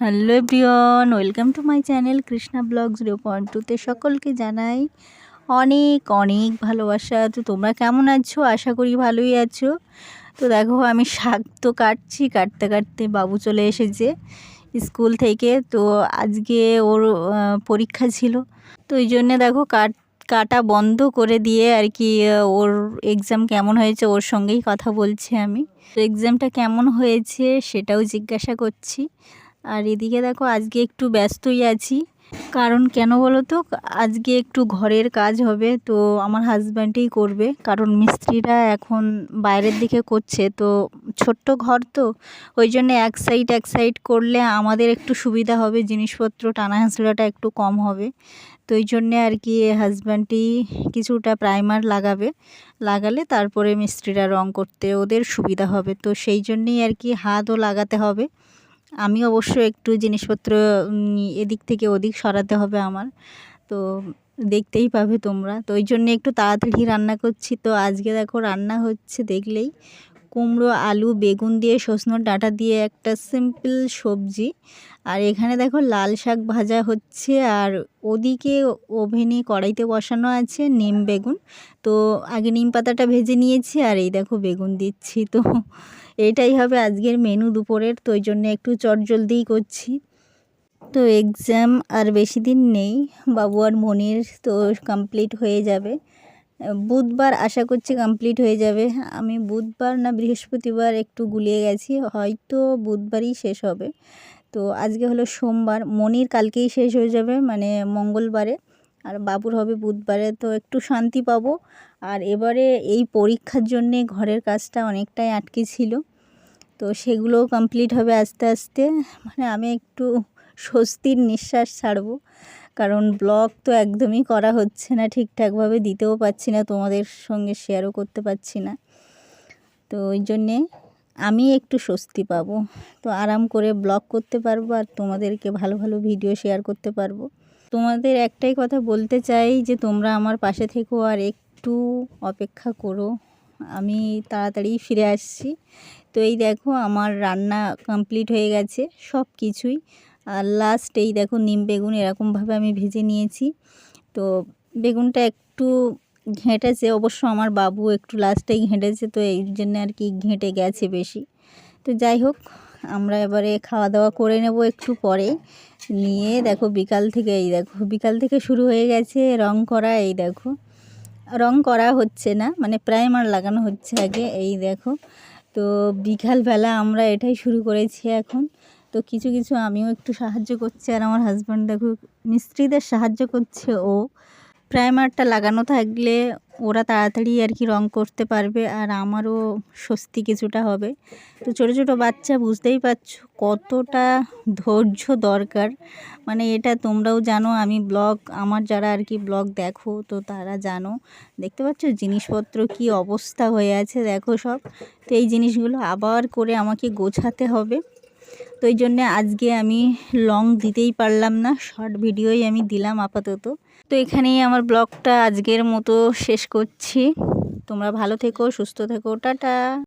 Hello everyone, welcome to my channel Krishna vlog zero point টুতে সকলকে জানাই অনেক অনেক ভালোবাসা। তো তোমরা কেমন আছো? আশা করি ভালোই আছো। তো দেখো, আমি শাক তো কাটছি, কাটতে কাটতে বাবু চলে এসেছে স্কুল থেকে। তো আজকে ওর পরীক্ষা ছিল। তো ওই জন্যে দেখো, কাট, কাটা বন্ধ করে দিয়ে আর কি ওর এক্সাম কেমন হয়েছে ওর সঙ্গেই কথা বলছি আমি। তো এক্সামটা কেমন হয়েছে সেটাও জিজ্ঞাসা করছি। আর এদিকে দেখো, আজকে একটু ব্যস্তই আছি। কারণ কেন বলো তো আজকে একটু ঘরের কাজ হবে, তো আমার হাজব্যান্ডই করবে। কারণ মিস্ত্রিরা এখন বাইরের দিকে করছে, তো ছোট্ট ঘর তো। ওই জন্য এক সাইড এক সাইড করলে আমাদের একটু সুবিধা হবে, জিনিসপত্র টানা হাঁচড়াটা একটু কম হবে। তো ওই জন্যে আর কি হাজব্যান্ডই কিছুটা প্রাইমার লাগাবে। লাগালে তারপরে মিস্ত্রিরা রং করতে ওদের সুবিধা হবে। তো সেই জন্যেই আর কি হাতও লাগাতে হবে। আমি অবশ্য একটু জিনিসপত্র এদিক থেকে ওদিক সরাতে হবে আমার। তো দেখতেই পাবে তোমরা। তো ওই জন্য একটু তাড়াতাড়ি রান্না করছি। তো আজকে দেখো রান্না হচ্ছে দেখলেই কুমড়ো, আলু, বেগুন দিয়ে সজনোর ডাঁটা দিয়ে একটা সিম্পল সবজি। আর এখানে দেখো লাল শাক ভাজা হচ্ছে। আর ওদিকে ওভেনে কড়াইতে বসানো আছে নিম বেগুন। তো আগে নিম পাতাটা ভেজে নিয়েছি। আর এই দেখো বেগুন দিচ্ছি। তো এটাই হবে আজকের মেনু দুপুরের, তো ওই জন্য একটু চটজলদিই করছি। তো এক্সাম আর বেশি দিন নেই, বাবু আর মনির তো কমপ্লিট হয়ে যাবে। বুধবার আশা করছি কমপ্লিট হয়ে যাবে। আমি বুধবার না বৃহস্পতিবার একটু গুলিয়ে গেছি, হয়তো বুধবারই শেষ হবে। তো আজকে হলো সোমবার, মনির কালকেই শেষ হয়ে যাবে মানে মঙ্গলবারে। আর বাবুর হবে বুধবারে, তো একটু শান্তি পাবো। আর এবারে এই পরীক্ষার জন্যে ঘরের কাজটা অনেকটাই আটকে ছিল। তো সেগুলোও কমপ্লিট হবে আস্তে আস্তে। মানে আমি একটু স্বস্তির নিঃশ্বাস ছাড়বো। কারণ ব্লগ তো একদমই করা হচ্ছে না, ঠিকঠাকভাবে দিতেও পাচ্ছি না, তোমাদের সঙ্গে শেয়ারও করতে পারছি না। তো ওই জন্যে আমি একটু স্বস্তি পাবো। তো আরাম করে ব্লগ করতে পারব আর তোমাদেরকে ভালো ভালো ভিডিও শেয়ার করতে পারব। তোমাদের একটাই কথা বলতে চাই যে তোমরা আমার পাশে থেকো আর একটু অপেক্ষা করো। আমি তাড়াতাড়ি ফিরে আসছি। তো এই দেখো আমার রান্না কমপ্লিট হয়ে গেছে সব কিছুই আর লাস্ট এই দেখো নিম বেগুন এরকমভাবে আমি ভেজে নিয়েছি। তো বেগুনটা একটু ঘেঁটেছে, অবশ্য আমার বাবু একটু লাস্টেই ঘেঁটেছে, তো এই জন্য আর কি ঘেঁটে গেছে বেশি। তো যাই হোক আমরা এবারে খাওয়া দাওয়া করে নেব একটু পরে। নিয়ে দেখো বিকাল থেকে, এই দেখো, বিকাল থেকে শুরু হয়ে গেছে রং করা, এই দেখো। রং করা হচ্ছে না মানে প্রাইমার লাগানো হচ্ছে আগে, এই দেখো। তো বিকালবেলা আমরা এটাই শুরু করেছি এখন। তো কিছু কিছু আমিও একটু সাহায্য করছি, আর আমার হাজব্যান্ড দেখো, মিস্ত্রিদের সাহায্য করছে ও। প্রাইমারটা লাগানো থাকলে ওরা তাড়াতাড়ি আর কি রং করতে পারবে আর আমারও স্বস্তি কিছুটা হবে। তো ছোটো ছোটো বাচ্চা বুঝতেই পারছ কতটা ধৈর্য দরকার। মানে এটা তোমরাও জানো, আমি ব্লগ, আমার যারা আর কি ব্লগ দেখো, তো তারা জানো। দেখতে পাচ্ছ জিনিসপত্র কি অবস্থা হয়ে আছে, দেখো সব। তো এই জিনিসগুলো আবার করে আমাকে গোছাতে হবে। তো এই জন্যে আজকে আমি লং দিতেই পারলাম না শর্ট ভিডিওই আমি দিলাম আপাতত। তো এখানেই আমার ব্লগটা আজকের মতো শেষ করছি। তোমরা ভালো থেকো, সুস্থ থেকো, টাটা!